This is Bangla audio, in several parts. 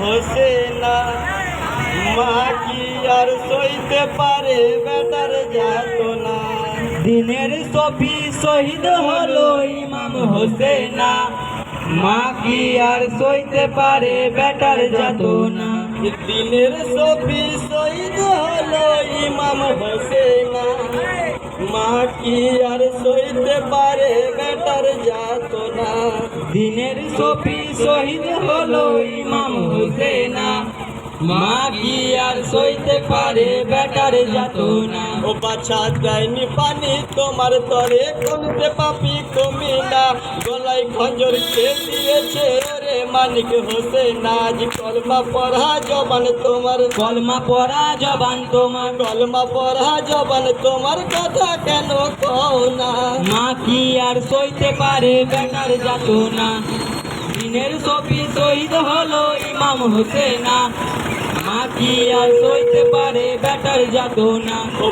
হোসেনা মা কি আর সইতে পারে বেটার যাত না দিনের সফি শহীদ হলো ইমাম হোসেনা মা কি আর সইতে পারে বেটার যাত না দিনের সফি শহীদ হলো ইমাম হোসেনা মা কি আর সইতে পারে বেটার যাত না দিনের সফি শহীদ হলো ইমাম হোসেনা মা কি আর সইতে পারে বেটার যাত না ও বাছা দেয়নি পানি তোমার তরে কোনতে পাপি কমি না। গলায় খঞ্জর কে দিয়েছে ওরে মানিক হোসেন আজ কলমা পড়া জবান তোমার। কলমা পড়া জবান তোমার। কলমা পড়া জবান তোমার কথা কেন কও না? মা কি আর সইতে পারে বেটার যাত না দিনের ছবি শহীদ হলো ইমাম হোসেনা। পারে ও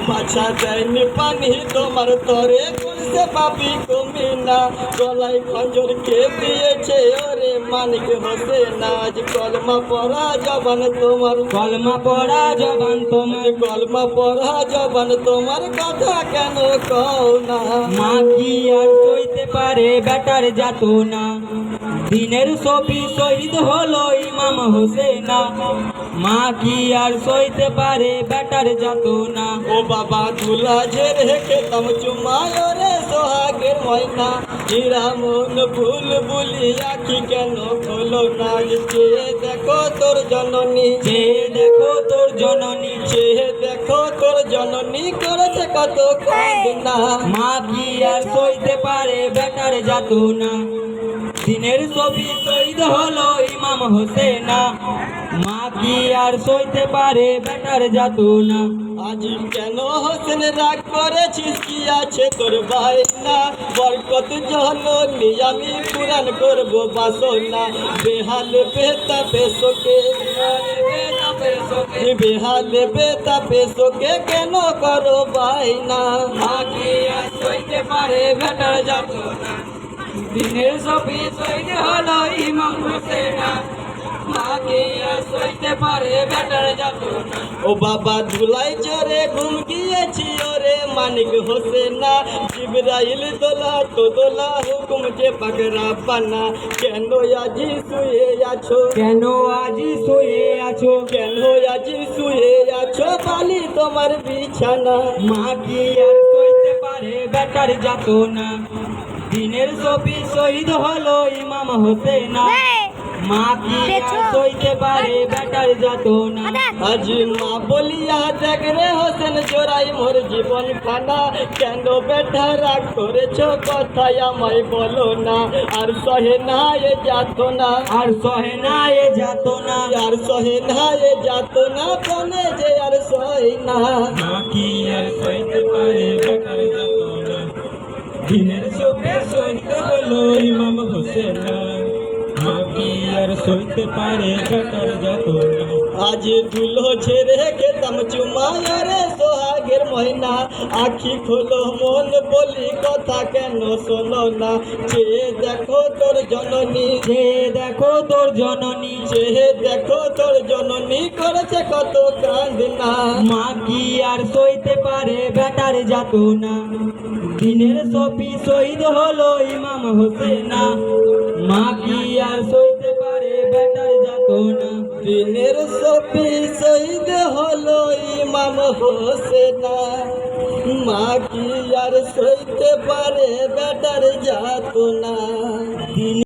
তোমার তরে কোনতে পাপি তুমি না। গলায় খঞ্জর কে দিয়েছে ওরে মানিক হোসেন আজ কলমা পড়া জবান তোমার? কলমা পড়া জবান তোমার। কলমা পড়া জবান তোমার কথা কেন কও না? মা কি আর সইতে পারে বেটার যাত না? দিনের সফি শহীদ হলো ইমাম হোসেনা। মা কি আর সইতে পারে বেটার যাত না ও বাবা তুলা যে রেখে তম চুমায় রে সোহাগের ময়না। হীরা মন ভুল বুলি আখি কেন খোলো না? চেয়ে দেখো তোর জননী। যে দেখো তোর জননী। চেয়ে দেখো তোর জননী করেছে কত কান্দনা মা কি আর সইতে পারে বেটার যাত না দিনের ছবি শহীদ হলো হোসেনা। মা কি আর সইতে পারে বেটার যাত না আজ কেন হোসেন রাগ করেছিস? কি আছে তোর বাইনা বরকত জননী, আমি পুরাণ করব বাসনা। বেহাল বেতা পেশোকে বেহাল বেতা পেশোকে কেন করো বাইনা মা কি আর সইতে পারে বেটার যাত না দিনের ছবি শহীদ হলো ইমাম হোসেনা। মা কি আর সইতে পারে বেটার যাত ও বাবা ধুলাই জোরে ঘুম গিয়েছি ওরে মানিক হোসেনা। জিবরাইল দোলা তো দোলা হুকুম যে পাকরা পানা। কেন আজি শুয়ে আছো? কেন আজি শুয়ে আছো? কেন আজি শুয়ে আছো বালি তোমার বিছানা? মা কি আর সইতে বেটার যাত না দিনের ছবি শহীদ হলো ইমাম হোসেনা। মা কি আর সইতে পারে বেটার যাত না আজ মা বলিয়া দেখ রে হোসেন জোড়াই মোর জীবন খানা কেন বেটা রাগ করেছ? কথাই আমায় বলো না। আর সহে না এ যাত না আর সহে না এ যাত না আর সহে না এ যাত না বনে যে আর সহে না। মা কি আর সইতে পারে বেটার যাত না দিনের ছবি সইতে হলো ইমাম হোসেন মা কি আর সইতে পারে বেটার যাত না। আজ দুলো ছেড়ে খেতাম চুমায় রে সোহাগের ময়না। আখি খোলো মন বলি কথা কেন শোনো না। চেয়ে দেখো তোর জননী, যে দেখো তোর জননী চেয়ে দেখো তোর জননী করেছে কত কান্দনা মা কি আর সইতে পারে বেটার যাত না দিনের সফি শহীদ হলো ইমাম হোসেনা। মা কি আর পারে দিনের সপি শহীদ হলো ইমাম হোসেনা। মা কি আর সইতে পারে বেটার যাত না